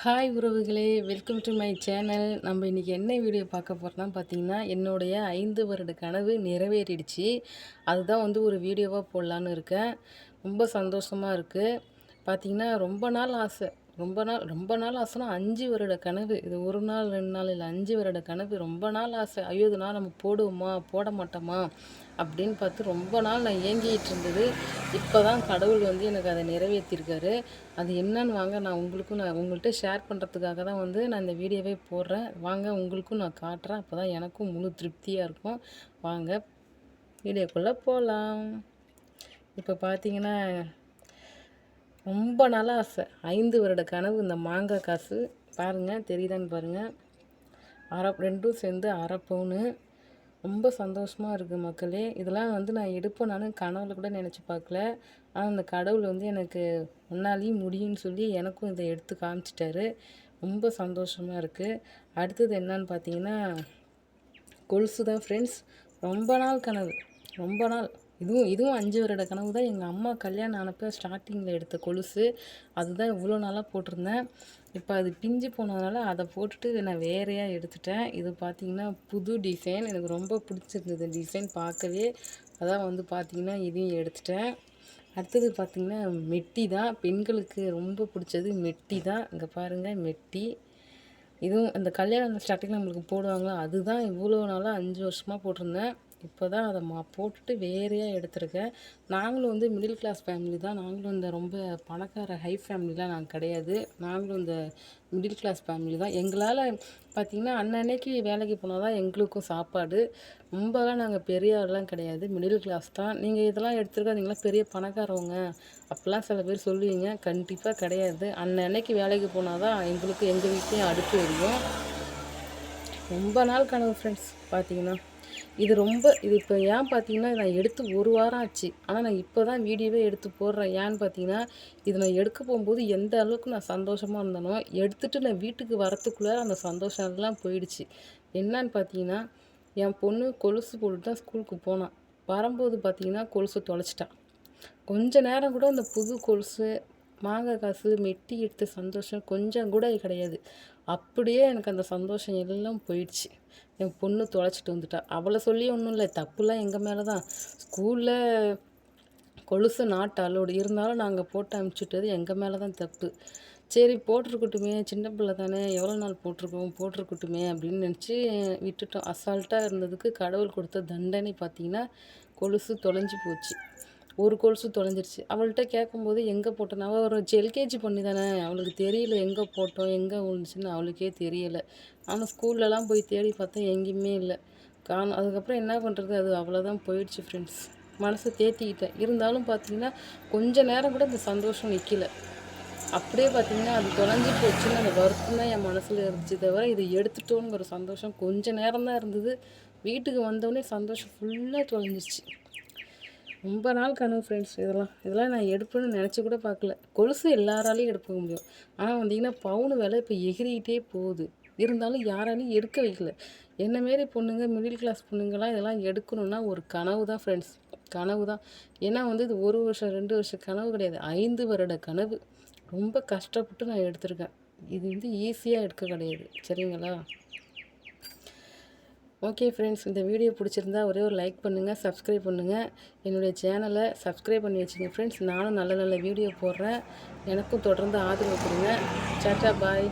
Hi உறவுகளே welcome to my channel நம்ம இன்றைக்கி என்ன வீடியோ பார்க்க போகிறோம்னா பார்த்தீங்கன்னா என்னுடைய ஐந்து வருட கனவு நிறைவேறிடுச்சு. அதுதான் வந்து ஒரு வீடியோவாக போடலான்னு இருக்கேன். ரொம்ப சந்தோஷமாக இருக்குது பார்த்தீங்கன்னா ரொம்ப நாள் ஆசை. ரொம்ப நாள் ரொம்ப நாள் ஆசைனா அஞ்சு வருட கனவு. இது ஒரு நாள் ரெண்டு நாள் இல்லை அஞ்சு வருட கனவு. ரொம்ப நாள் ஆசை. ஐயோ இது நாள் நம்ம போடுவோமா? போட மாட்டோமா? அப்படின்னு பார்த்து ரொம்ப நாள் நான் ஏங்கிட்டு இருந்தது. இப்போ தான் கடவுள் வந்து எனக்கு அதை நிறைவேற்றிருக்காரு அது என்னன்னு வாங்க நான் உங்களுக்கும் நான் உங்கள்கிட்ட ஷேர் பண்ணுறதுக்காக தான் வந்து நான் இந்த வீடியோவே போடுறேன். வாங்க உங்களுக்கும் நான் காட்டுறேன். அப்போ தான் எனக்கும் முழு திருப்தியாக இருக்கும். வாங்க வீடியோக்குள்ளே போகலாம் இப்போ பார்த்தீங்கன்னா ரொம்ப நாளாக ஆசை. ஐந்து வருட கனவு இந்த மாங்காய் காசு. பாருங்கள் தெரியுதான்னு பாருங்கள் அரை ரெண்டும் சேர்ந்து அரை பவுனு. ரொம்ப சந்தோஷமாக இருக்குது மக்களே. இதெல்லாம் வந்து நான் எடுப்பேன் நான். கனவுல கூட நினச்சி பார்க்கல. ஆனால் அந்த கடவுள் வந்து எனக்கு முன்னாலேயும் முடியும்னு சொல்லி எனக்கும் இதை எடுத்து காமிச்சிட்டாரு. ரொம்ப சந்தோஷமாக இருக்குது அடுத்தது என்னன்னு பார்த்தீங்கன்னா கொலுசு தான் ஃப்ரெண்ட்ஸ் ரொம்ப நாள் கனவு. ரொம்ப நாள். இதுவும் இதுவும் அஞ்சு வருட கனவு தான். எங்கள் அம்மா கல்யாணம் ஆனப்போ ஸ்டார்டிங்கில் எடுத்த கொலுசு. அதுதான் இவ்வளோ நாளாக போட்டிருந்தேன். இப்போ அது பிஞ்சு போனதுனால அதை போட்டுட்டு நான் வேறையாக எடுத்துட்டேன். இது பார்த்திங்கன்னா புது டிசைன் எனக்கு ரொம்ப பிடிச்சிருந்தது டிசைன் பார்க்கவே. அதான் வந்து பார்த்திங்கன்னா இதையும் எடுத்துட்டேன். அடுத்தது பார்த்திங்கன்னா மெட்டி தான். பெண்களுக்கு ரொம்ப பிடிச்சது மெட்டி தான். இங்கே பாருங்கள் மெட்டி. இதுவும் அந்த கல்யாணம் ஸ்டார்டிங் நம்மளுக்கு போடுவாங்களோ? அதுதான் இவ்வளோ நாளாக அஞ்சு வருஷமாக போட்டிருந்தேன். இப்போ தான் அதை மா போட்டுட்டு வேறையாக எடுத்திருக்கேன். நாங்களும் வந்து மிடில் கிளாஸ் ஃபேமிலி தான். நாங்களும் இந்த ரொம்ப பணக்கார ஹை ஃபேமிலிலாம் நாங்கள் கிடையாது. நாங்களும் இந்த மிடில் கிளாஸ் ஃபேமிலி தான். எங்களால் பார்த்திங்கன்னா அன்னன்னைக்கு வேலைக்கு போனால் தான் எங்களுக்கும் சாப்பாடு. ரொம்பலாம் நாங்கள் பெரிய கிடையாது. மிடில் கிளாஸ் தான். நீங்கள் இதெல்லாம் எடுத்துருக்காதீங்களா? பெரிய பணக்காரவங்க. அப்படிலாம் சில பேர் சொல்லுவீங்க. கண்டிப்பாக கிடையாது. அன்னன்னைக்கு வேலைக்கு போனால் தான் எங்களுக்கு எங்கள் வீட்லேயும் அடுப்பு எரியும். ரொம்ப நாள் கனவு ஃப்ரெண்ட்ஸ் பார்த்தீங்கன்னா இது ரொம்ப இது இப்போ ஏன் பார்த்தீங்கன்னா நான் எடுத்து ஒரு வாரம் ஆச்சு. ஆனால் நான் இப்போ தான் வீடியோவே எடுத்து போடுறேன். ஏன்னு பார்த்தீங்கன்னா இது நான் எடுக்க போகும்போது எந்த அளவுக்கு நான் சந்தோஷமாக இருந்தேனோ எடுத்துகிட்டு நான் வீட்டுக்கு வரத்துக்குள்ளே அந்த சந்தோஷம் எல்லாம் போயிடுச்சு. என்னன்னு பார்த்தீங்கன்னா என் பொண்ணு கொலுசு போட்டுட்டு தான் ஸ்கூலுக்கு போனான் வரும்போது பார்த்தீங்கன்னா கொலுசு தொலைச்சிட்டான் கொஞ்ச நேரம் கூட அந்த புது கொலுசு மாங்காய் காசு மெட்டி எடுத்த சந்தோஷம் கொஞ்சம் கூட கிடையாது. அப்படியே எனக்கு அந்த சந்தோஷம் எல்லாம் போயிடுச்சு. என் பொண்ணு தொலைச்சிட்டு வந்துட்டா. அவளை சொல்லி ஒன்றும் இல்லை. தப்புலாம் எங்கள் மேலே தான் ஸ்கூலில் கொலுசு நாட்டு அலோடு. இருந்தாலும் நாங்கள் போட்டு அனுப்பிச்சுட்டது எங்கள் மேலே தான் தப்பு. சரி போட்டிருக்கட்டுமே. சின்ன பிள்ளை தானே. எவ்வளோ நாள் போட்டிருக்கோம்? போட்டிருக்கட்டுமே அப்படின்னு நினச்சி விட்டுட்டோம். அசால்ட்டாக இருந்ததுக்கு கடவுள் கொடுத்த தண்டனை பார்த்தீங்கன்னா கொலுசு தொலைஞ்சி போச்சு. ஒரு கொலுசு தொலைஞ்சிருச்சு. அவள்கிட்ட கேட்கும்போது எங்கே போட்டோம் அவள் ஒரு எல்கேஜி பண்ணி தானே அவளுக்கு தெரியல எங்கே போட்டோம் எங்கே விழுந்துச்சுன்னு அவளுக்கே தெரியலை. ஆனால் ஸ்கூல்லலாம் போய் தேடி பார்த்தா எங்கேயுமே இல்லை. காணும் அதுக்கப்புறம் என்ன பண்ணுறது அது அவ்வளோதான் போயிடுச்சு ஃப்ரெண்ட்ஸ் மனசை தேத்திக்கிட்டேன். இருந்தாலும் பார்த்தீங்கன்னா கொஞ்சம் நேரம் கூட இந்த சந்தோஷம் நிற்கல அப்படியே பார்த்தீங்கன்னா அது தொலைஞ்சி போச்சுன்னு அந்த வருத்தம் தான் என் மனசில் இருந்துச்சு தவிர இதை எடுத்துட்டோங்கிற சந்தோஷம் கொஞ்சம் நேரம் தான் இருந்தது. வீட்டுக்கு வந்தோடனே சந்தோஷம் ஃபுல்லாக தொலைஞ்சிருச்சு. ரொம்ப நாள் கனவு ஃப்ரெண்ட்ஸ் இதெல்லாம். இதெல்லாம் நான் எடுப்பேன்னு நினச்சி கூட பார்க்கல. கொலுசு எல்லாராலையும் எடுக்க முடியும். ஆனால் வந்தீங்கன்னா பவுனு விலை இப்போ எகிரிக்கிட்டே போகுது. இருந்தாலும் யாராலையும் எடுக்க வைக்கல. என்ன மாரி பொண்ணுங்க மிடில் கிளாஸ் பொண்ணுங்கள்லாம் இதெல்லாம் எடுக்கணும்னா ஒரு கனவு தான் ஃப்ரெண்ட்ஸ் கனவு தான் ஏன்னா வந்து இது ஒரு வருஷம் ரெண்டு வருஷம் கனவு கிடையாது. ஐந்து வருட கனவு. ரொம்ப கஷ்டப்பட்டு நான் எடுத்திருக்கேன். இது வந்து ஈஸியாக எடுக்க கிடையாது. சரிங்களா? ஓகே ஃப்ரெண்ட்ஸ் இந்த வீடியோ பிடிச்சிருந்தா ஒரே ஒரு லைக் பண்ணுங்கள் சப்ஸ்கிரைப் பண்ணுங்கள் என்னுடைய சேனலை சப்ஸ்கிரைப் பண்ணி வச்சுங்க ஃப்ரெண்ட்ஸ் நானும் நல்ல நல்ல வீடியோ போடுறேன். எனக்கும் தொடர்ந்து ஆதரவு கொடுங்க. டாட்டா பாய்